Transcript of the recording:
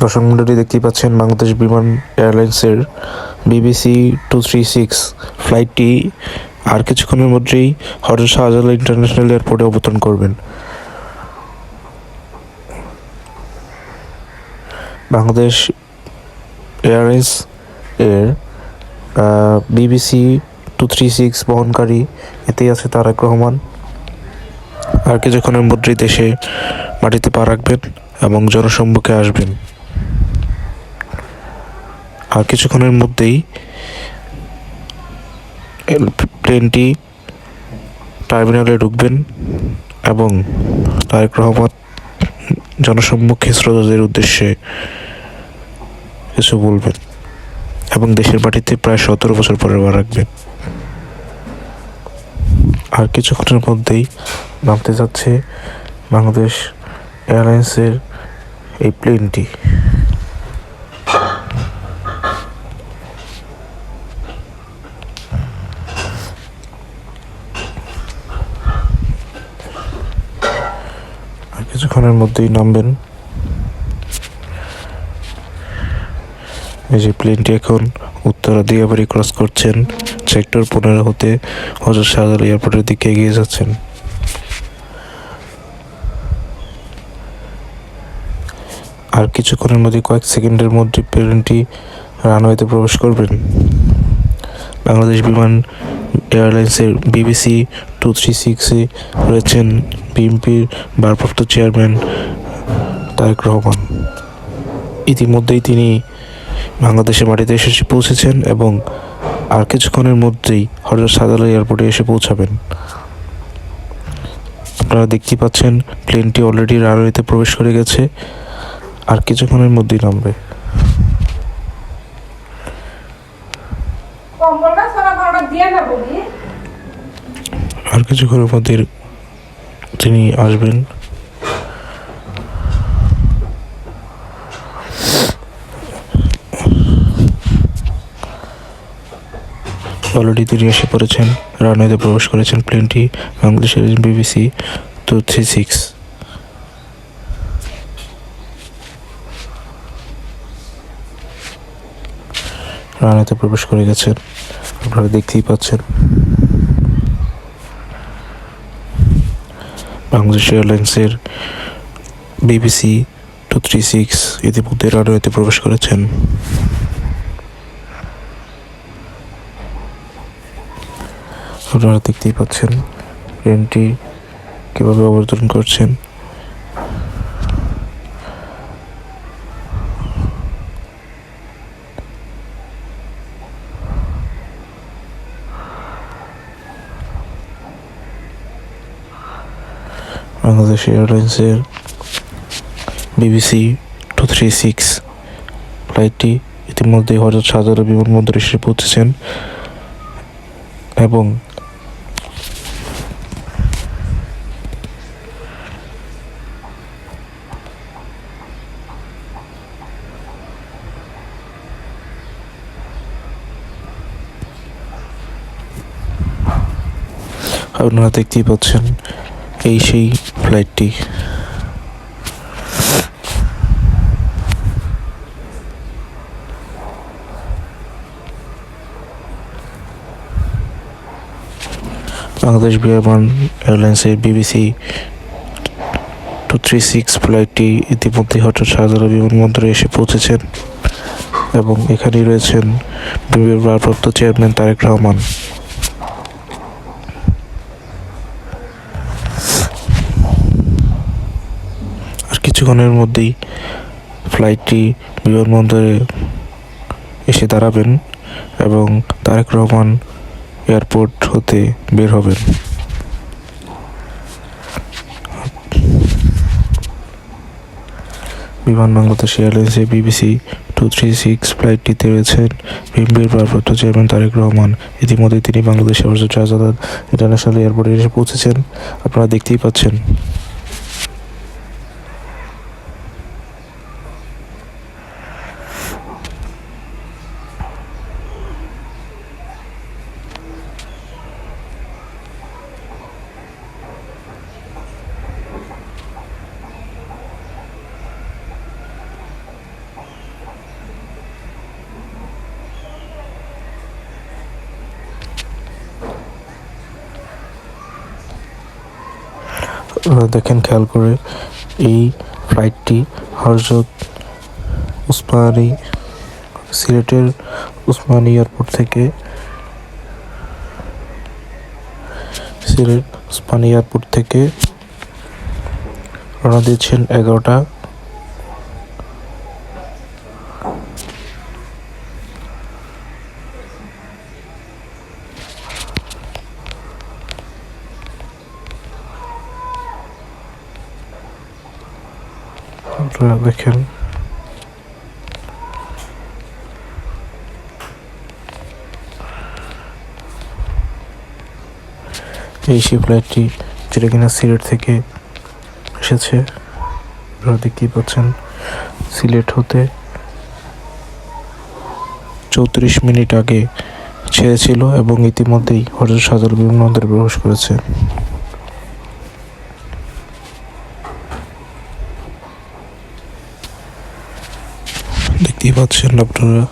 দর্শক মন্ডলী দেখতেই পাচ্ছেন বাংলাদেশ বিমান এয়ারলাইন্সের বিবিসি টু থ্রি সিক্স ফ্লাইটটি আর কিছুক্ষণের মধ্যেই হজরত শাহজালাল ইন্টারন্যাশনাল এয়ারপোর্টে অবতরণ করবেন। বাংলাদেশ এয়ারলাইন্স এর বিবিসি টু থ্রি সিক্স বহনকারী এতেই আছে তারেক রহমান। আর কিছুক্ষণের মধ্যেই দেশে মাটিতে পা রাখবেন এবং জনসম্মুখে আসবেন। আর কিছুক্ষণের মধ্যেই প্লেনটি টার্মিনালে ঢুকবেন এবং তারেক রহমান জনসম্মুখে শ্রোতাদের উদ্দেশ্যে কিছু বলবেন এবং দেশের মাটিতে প্রায় সতেরো বছর পরে বার রাখবেন। আর কিছুক্ষণের মধ্যেই নামতে যাচ্ছে বাংলাদেশ এয়ারলাইন্সের এই প্লেনটি। কিছুক্ষণের মধ্যেই নামবেন। এই যে প্লেনটি এখন উত্তরা দিয়াবাড়ি ক্রস করছেন সেক্টর পনেরো হতে হজরত শাহজালাল এয়ারপোর্টের দিকে এগিয়ে যাচ্ছেন। আর কিছুক্ষণের মধ্যে কয়েক সেকেন্ডের মধ্যে প্লেনটি রানওয়েতে প্রবেশ করবেন। বাংলাদেশ বিমান এয়ারলাইন্সের বিবিসি টু থ্রি সিক্সে রয়েছেন বিএনপির ভারপ্রাপ্ত চেয়ারম্যান তারেক রহমান। ইতিমধ্যেই তিনি বাংলাদেশের মাটিতে এসে পৌঁছেছেন এবং আর কিছুক্ষণের মধ্যেই হজরত সাদাল এয়ারপোর্টে এসে পৌঁছাবেন। আপনারা দেখতে পাচ্ছেন প্লেনটি অলরেডি রানওয়েতে প্রবেশ করে গেছে আর কিছুক্ষণের মধ্যেই নামবে। আর কিছুক্ষণের মধ্যে তিনি আসবেন। অলরেডি তিনি এসে পড়েছেন, রানওয়েতে প্রবেশ করেছেন প্লেনটি, বাংলাদেশের বিবিসি টু থ্রি সিক্স। রানওয়েতে প্রবেশ করে গেছেন, আপনারা দেখতেই পাচ্ছেন। বাংলাদেশ এয়ারলাইন্সের বিবিসি টু থ্রি সিক্স ইতিমধ্যে রানওয়েতে প্রবেশ করেছেন। আপনারা দেখতেই পাচ্ছেন ট্রেনটি কীভাবে অবতরণ করছেন। বাংলাদেশ এয়ারলাইন্সের বিবিসি টু থ্রি সিক্স ফ্লাইটটি ইতিমধ্যে হজরত শাহজালাল বিমানবন্দরে এসে পৌঁছেছেন এবং আপনারা দেখতেই পাচ্ছেন এই সেই ফ্লাইটটি বাংলাদেশ বিমান এয়ারলাইন্সের বিবিসি টু থ্রি সিক্স ফ্লাইটটি ইতিমধ্যে হঠাৎ শাহজালাল বিমানবন্দরে এসে পৌঁছেছেন এবং এখানেই রয়েছেন বিবির ভারপ্রাপ্ত চেয়ারম্যান তারেক রহমান। কিছুক্ষণের মধ্যেই ফ্লাইটটি বিমানবন্দরে এসে দাঁড়াবেন এবং তারেক রহমান এয়ারপোর্ট হতে বের হবেন। বিমান বাংলাদেশ এয়ারলাইন্সের বিবিসি টু থ্রি সিক্স ফ্লাইটটিতে রয়েছেন বিএনপির ভারপ্রাপ্ত চেয়ারম্যান তারেক রহমান। ইতিমধ্যে তিনি বাংলাদেশের হজরত শাহজালাল ইন্টারন্যাশনাল এয়ারপোর্টে এসে পৌঁছেছেন। আপনারা দেখতেই পাচ্ছেন। দেখেন খেয়াল করে, এই ফ্লাইটটি হরজত উসমানী সিলেটের উসমানী এয়ারপোর্ট থেকে সিলেট উসমানী এয়ারপোর্ট থেকে রওনা দিয়েছেন এগারোটা আপনারা দেখেন। এই সেই ফ্লাইটটি যেটা কিনা সিলেট থেকে এসেছে। আপনারা দেখতেই পাচ্ছেন, সিলেট হতে চৌত্রিশ মিনিট আগে ছেড়েছিল এবং ইতিমধ্যেই হজরত শাহজালাল বিমানবন্দরে প্রবেশ করেছে। দেখতেই পাচ্ছেন আপনারা।